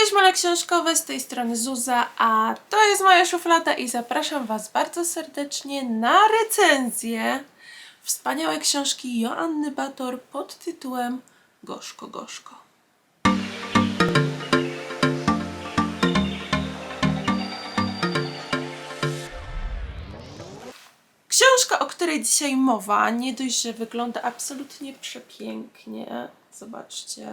Cześć mole książkowe, z tej strony Zuza, a to jest moja szuflada i zapraszam Was bardzo serdecznie na recenzję wspaniałej książki Joanny Bator pod tytułem Gorzko Gorzko. Książka, o której dzisiaj mowa, nie dość, że wygląda absolutnie przepięknie, zobaczcie,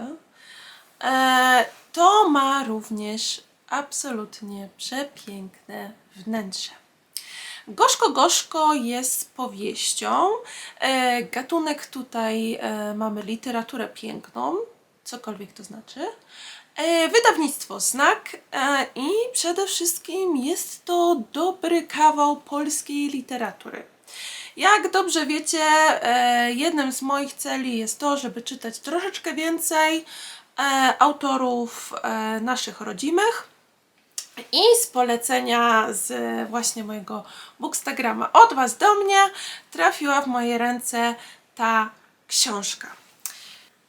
to ma również absolutnie przepiękne wnętrze. Gorzko Gorzko jest powieścią. E, gatunek tutaj e, mamy literaturę piękną, cokolwiek to znaczy. E, wydawnictwo Znak e, i przede wszystkim jest to dobry kawał polskiej literatury. Jak dobrze wiecie, e, jednym z moich celi jest to, żeby czytać troszeczkę więcej e, autorów e, naszych rodzimych. I z polecenia z właśnie mojego Bookstagrama od Was do mnie trafiła w moje ręce ta książka.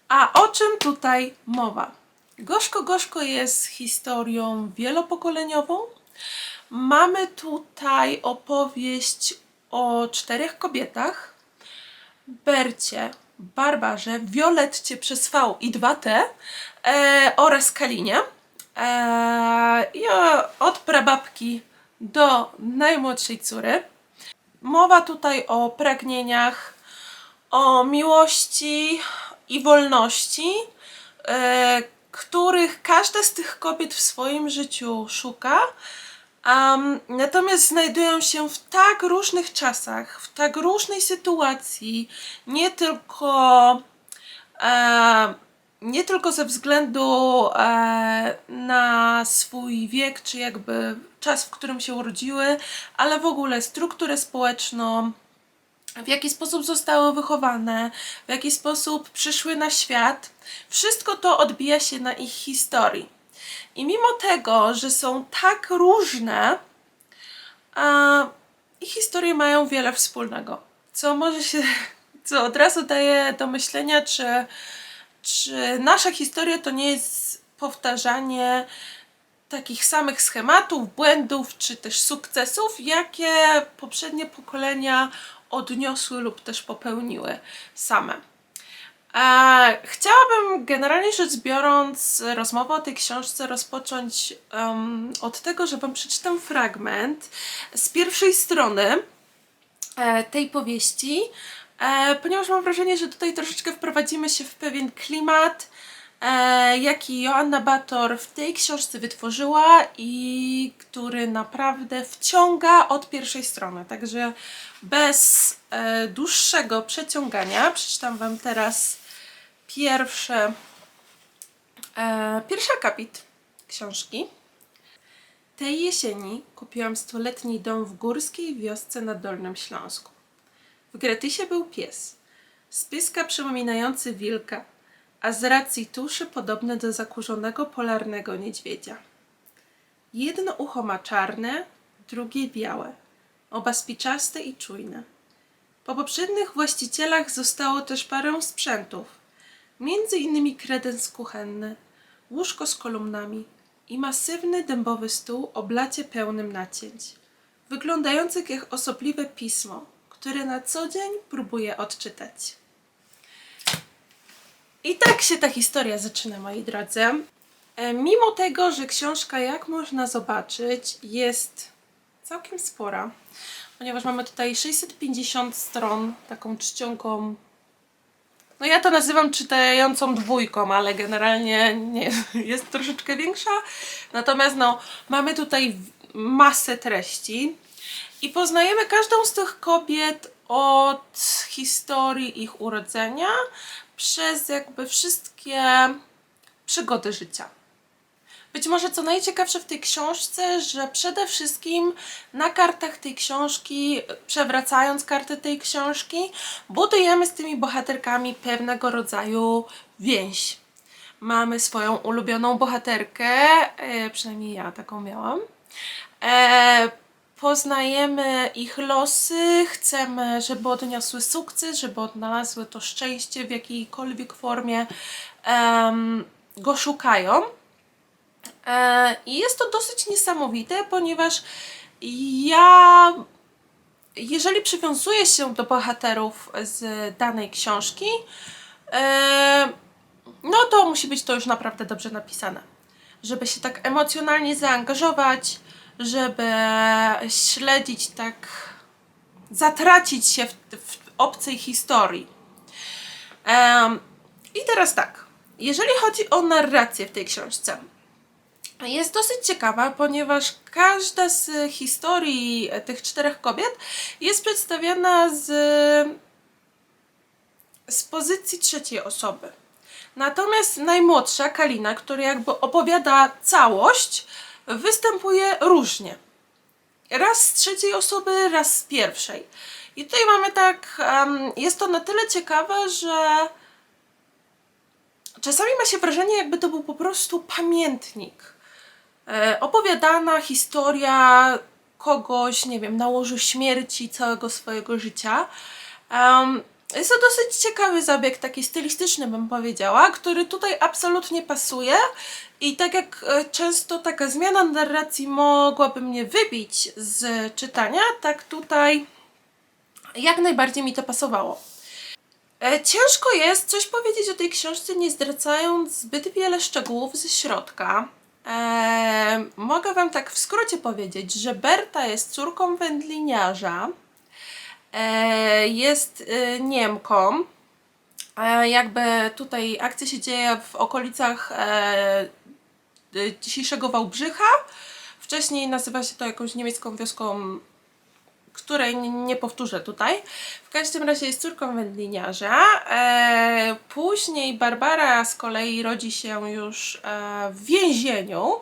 A o czym tutaj mowa? Gorzko Gorzko jest historią wielopokoleniową. Mamy tutaj opowieść o czterech kobietach. Bercie, Barbarze, Violetcie przez V i 2T e, oraz Kalinie. E, I od prababki do najmłodszej córy. Mowa tutaj o pragnieniach, o miłości i wolności, e, których każda z tych kobiet w swoim życiu szuka. Um, natomiast znajdują się w tak różnych czasach, w tak różnej sytuacji, nie tylko, e, nie tylko ze względu e, na swój wiek, czy jakby czas, w którym się urodziły, ale w ogóle strukturę społeczną, w jaki sposób zostały wychowane, w jaki sposób przyszły na świat. Wszystko to odbija się na ich historii. I mimo tego, że są tak różne, ich historie mają wiele wspólnego. Co może się, co od razu daje do myślenia, czy, czy nasza historia to nie jest powtarzanie takich samych schematów, błędów, czy też sukcesów, jakie poprzednie pokolenia odniosły lub też popełniły same. E, chciałabym generalnie rzecz biorąc rozmowę o tej książce rozpocząć em, od tego, że Wam przeczytam fragment z pierwszej strony e, tej powieści, e, ponieważ mam wrażenie, że tutaj troszeczkę wprowadzimy się w pewien klimat, jaki Joanna Bator w tej książce wytworzyła i który naprawdę wciąga od pierwszej strony. Także bez e, dłuższego przeciągania przeczytam Wam teraz pierwsze, e, pierwszy akapit książki. Tej jesieni kupiłam stuletni dom w górskiej wiosce na Dolnym Śląsku. W Gretysie był pies, z pyska przypominający wilka, a z racji tuszy podobny do zakurzonego polarnego niedźwiedzia. Jedno ucho ma czarne, drugie białe, oba spiczaste i czujne. Po poprzednich właścicielach zostało też parę sprzętów, między innymi kredens kuchenny, łóżko z kolumnami i masywny dębowy stół o blacie pełnym nacięć, wyglądających jak osobliwe pismo, które na co dzień próbuję odczytać. I tak się ta historia zaczyna, moi drodzy. E, Mimo tego, że książka, jak można zobaczyć, jest całkiem spora, ponieważ mamy tutaj 650 stron, taką czcionką. No ja to nazywam czytającą dwójką, ale generalnie nie, jest troszeczkę większa. Natomiast no, mamy tutaj masę treści i poznajemy każdą z tych kobiet od historii ich urodzenia przez jakby wszystkie przygody życia. Być może co najciekawsze w tej książce, że przede wszystkim na kartach tej książki, przewracając karty tej książki, budujemy z tymi bohaterkami pewnego rodzaju więź. Mamy swoją ulubioną bohaterkę, e, przynajmniej ja taką miałam. Poznajemy ich losy, chcemy, żeby odniosły sukces, żeby odnalazły to szczęście w jakiejkolwiek formie em, go szukają. E, I jest to dosyć niesamowite, ponieważ ja, jeżeli przywiązuję się do bohaterów z danej książki, e, no to musi być to już naprawdę dobrze napisane. Żeby się tak emocjonalnie zaangażować, żeby śledzić tak, zatracić się w, w obcej historii. Em, I teraz tak, jeżeli chodzi o narrację w tej książce, jest dosyć ciekawa, ponieważ każda z historii tych czterech kobiet jest przedstawiana z, z pozycji trzeciej osoby. Natomiast najmłodsza, Kalina, która jakby opowiada całość, występuje różnie. Raz z trzeciej osoby, raz z pierwszej. I tutaj mamy tak, jest to na tyle ciekawe, że czasami ma się wrażenie, jakby to był po prostu pamiętnik. E, opowiadana historia kogoś, nie wiem, na łożu śmierci całego swojego życia. Jest to dosyć ciekawy zabieg, taki stylistyczny bym powiedziała, który tutaj absolutnie pasuje i tak jak e, często taka zmiana narracji mogłaby mnie wybić z czytania, tak tutaj jak najbardziej mi to pasowało. E, Ciężko jest coś powiedzieć o tej książce, nie zdradzając zbyt wiele szczegółów ze środka. E, mogę Wam tak w skrócie powiedzieć, że Berta jest córką wędliniarza, jest e, Niemką. E, jakby tutaj akcja się dzieje w okolicach e, e, dzisiejszego Wałbrzycha. Wcześniej nazywa się to jakąś niemiecką wioską której nie, powtórzę tutaj. W każdym razie jest córką wędliniarza. E, później Barbara z kolei rodzi się już e, w więzieniu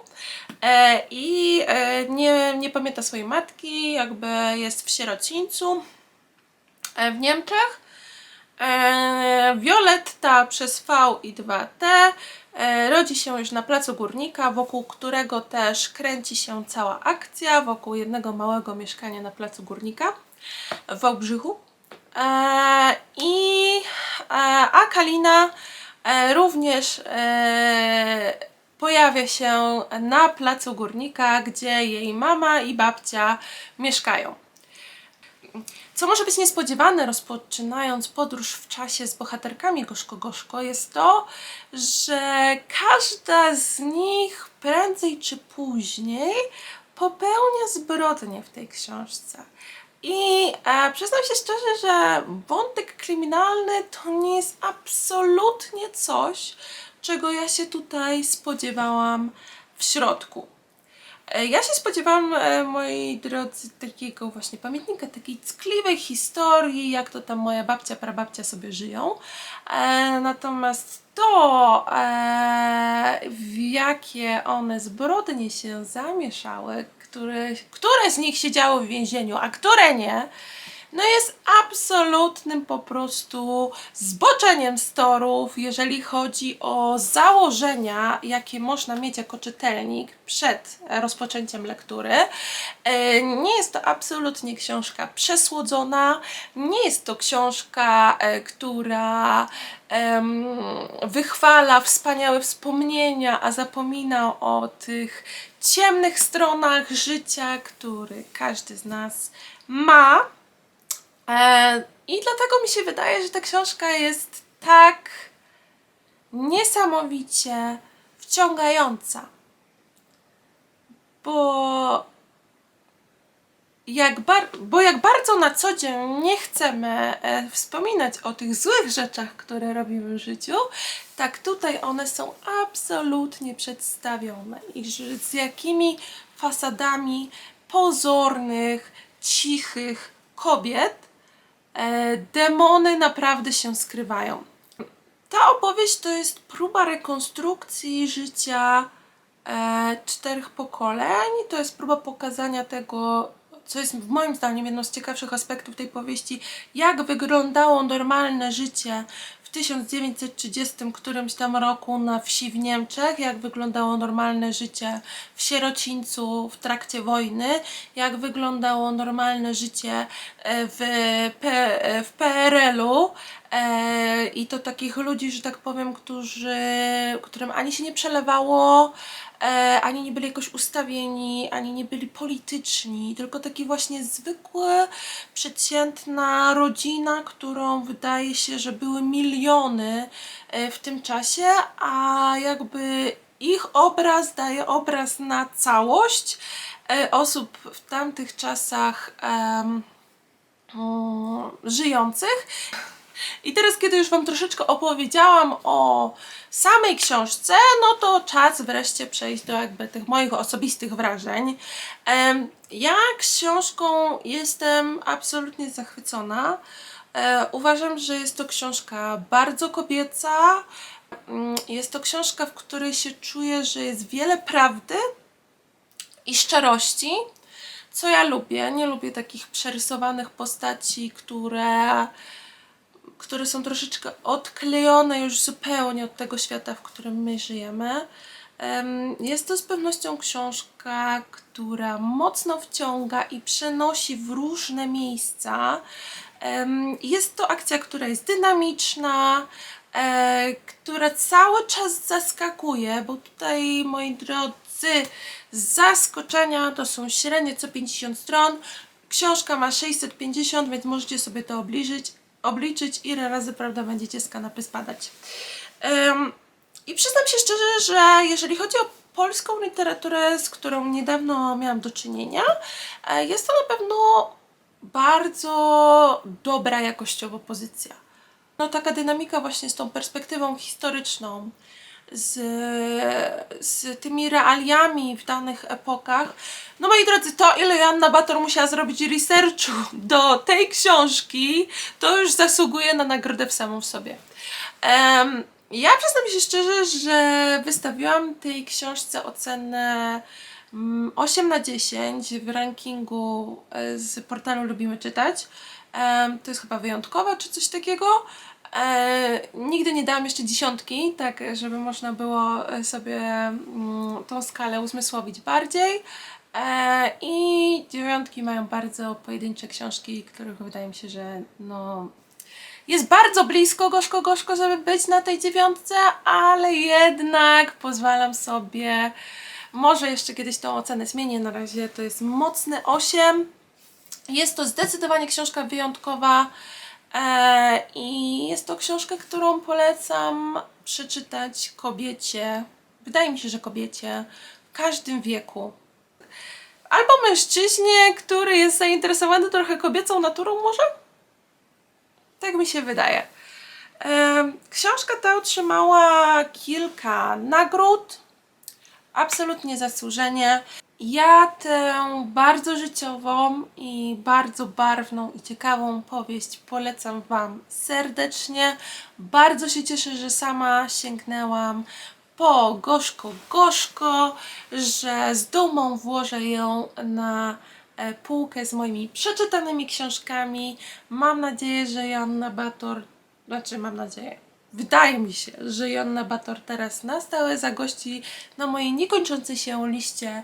e, i e, nie, nie pamięta swojej matki, jakby jest w sierocińcu e, w Niemczech. E, Violetta przez V i 2T e, rodzi się już na placu Górnika, wokół którego też kręci się cała akcja, wokół jednego małego mieszkania na placu Górnika w Wałbrzychu. E, I e, a Kalina e, również e, pojawia się na placu Górnika, gdzie jej mama i babcia mieszkają. Co może być niespodziewane, rozpoczynając podróż w czasie z bohaterkami Gorzko Gorzko, jest to, że każda z nich prędzej czy później popełnia zbrodnię w tej książce. I e, przyznam się szczerze, że wątek kryminalny to nie jest absolutnie coś, czego ja się tutaj spodziewałam w środku. E, Ja się spodziewałam, e, moi drodzy, takiego właśnie pamiętnika, takiej ckliwej historii, jak to tam moja babcia, prababcia sobie żyją. E, natomiast to, w jakie one zbrodnie się zamieszały, które, które z nich siedziały w więzieniu, a które nie, no jest absolutnym po prostu zboczeniem z torów, jeżeli chodzi o założenia, jakie można mieć jako czytelnik przed rozpoczęciem lektury. E, Nie jest to absolutnie książka przesłodzona, nie jest to książka, e, która wychwala wspaniałe wspomnienia, a zapomina o tych ciemnych stronach życia, który każdy z nas ma. E, I dlatego mi się wydaje, że ta książka jest tak niesamowicie wciągająca. Bo jak, bo jak bardzo na co dzień nie chcemy e, wspominać o tych złych rzeczach, które robimy w życiu, tak tutaj one są absolutnie przedstawione i z jakimi fasadami pozornych, cichych kobiet demony naprawdę się skrywają. Ta opowieść to jest próba rekonstrukcji życia e, czterech pokoleń. To jest próba pokazania tego, co jest moim zdaniem jedną z ciekawszych aspektów tej powieści, jak wyglądało normalne życie w 1930 którymś tam roku na wsi w Niemczech, jak wyglądało normalne życie w sierocińcu w trakcie wojny, jak wyglądało normalne życie e, w, e, w PRL-u e, i to takich ludzi, że tak powiem, którzy, którym ani się nie przelewało e, ani nie byli jakoś ustawieni, ani nie byli polityczni, tylko taki właśnie zwykły, przeciętna rodzina, którą wydaje się, że były miliony e, w tym czasie, a jakby ich obraz daje obraz na całość e, osób w tamtych czasach żyjących. I teraz, kiedy już Wam troszeczkę opowiedziałam o samej książce, no to czas wreszcie przejść do jakby tych moich osobistych wrażeń. Ja książką jestem absolutnie zachwycona. E, Uważam, że jest to książka bardzo kobieca. Mm, Jest to książka, w której się czuję, że jest wiele prawdy i szczerości, co ja lubię. Nie lubię takich przerysowanych postaci, które które są troszeczkę odklejone już zupełnie od tego świata, w którym my żyjemy. Em, Jest to z pewnością książka, która mocno wciąga i przenosi w różne miejsca. Jest to akcja, która jest dynamiczna, e, która cały czas zaskakuje, bo tutaj, moi drodzy, zaskoczenia to są średnio co 50 stron. Książka ma 650, więc możecie sobie to obliczyć, obliczyć ile razy, prawda, będziecie z kanapy spadać. Em, I przyznam się szczerze, że jeżeli chodzi o polską literaturę, z którą niedawno miałam do czynienia, e, jest to na pewno bardzo dobra jakościowo pozycja. No taka dynamika właśnie z tą perspektywą historyczną, z, z tymi realiami w danych epokach. No moi drodzy, to ile Joanna Bator musiała zrobić researchu do tej książki, to już zasługuje na nagrodę w samą w sobie. Em, ja przyznam się szczerze, że wystawiłam tej książce ocenę mm, 8 na 10 w rankingu e, z portalu Lubimy Czytać. To jest chyba wyjątkowe, czy coś takiego. E, nigdy nie dałam jeszcze dziesiątki, tak żeby można było e, sobie mm, tą skalę uzmysłowić bardziej. E, I dziewiątki mają bardzo pojedyncze książki, których wydaje mi się, że no, jest bardzo blisko gorzko gorzko, żeby być na tej dziewiątce, ale jednak pozwalam sobie. Może jeszcze kiedyś tą ocenę zmienię. Na razie to jest mocny 8. Jest to zdecydowanie książka wyjątkowa i jest to książka, którą polecam przeczytać kobiecie. Wydaje mi się, że kobiecie w każdym wieku. Albo mężczyźnie, który jest zainteresowany trochę kobiecą naturą, może? Tak mi się wydaje. Em, Książka ta otrzymała kilka nagród. Absolutnie zasłużenie. Ja tę bardzo życiową i bardzo barwną i ciekawą powieść polecam Wam serdecznie. Bardzo się cieszę, że sama sięgnęłam po gorzko gorzko, że z dumą włożę ją na e, półkę z moimi przeczytanymi książkami. Mam nadzieję, że Joanna Bator, znaczy mam nadzieję, wydaje mi się, że Joanna Bator teraz na stałe zagości na mojej niekończącej się liście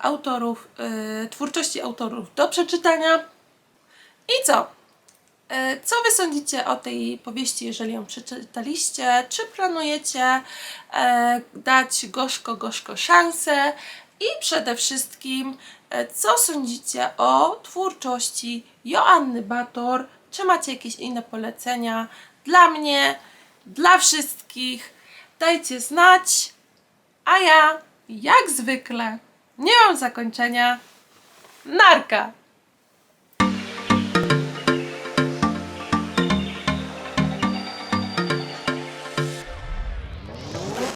autorów, e, twórczości autorów do przeczytania. I co? E, Co Wy sądzicie o tej powieści, jeżeli ją przeczytaliście? Czy planujecie e, dać gorzko, gorzko szansę? I przede wszystkim, e, co sądzicie o twórczości Joanny Bator? Czy macie jakieś inne polecenia dla mnie, dla wszystkich? Dajcie znać. A ja, jak zwykle, nie mam zakończenia. Narka!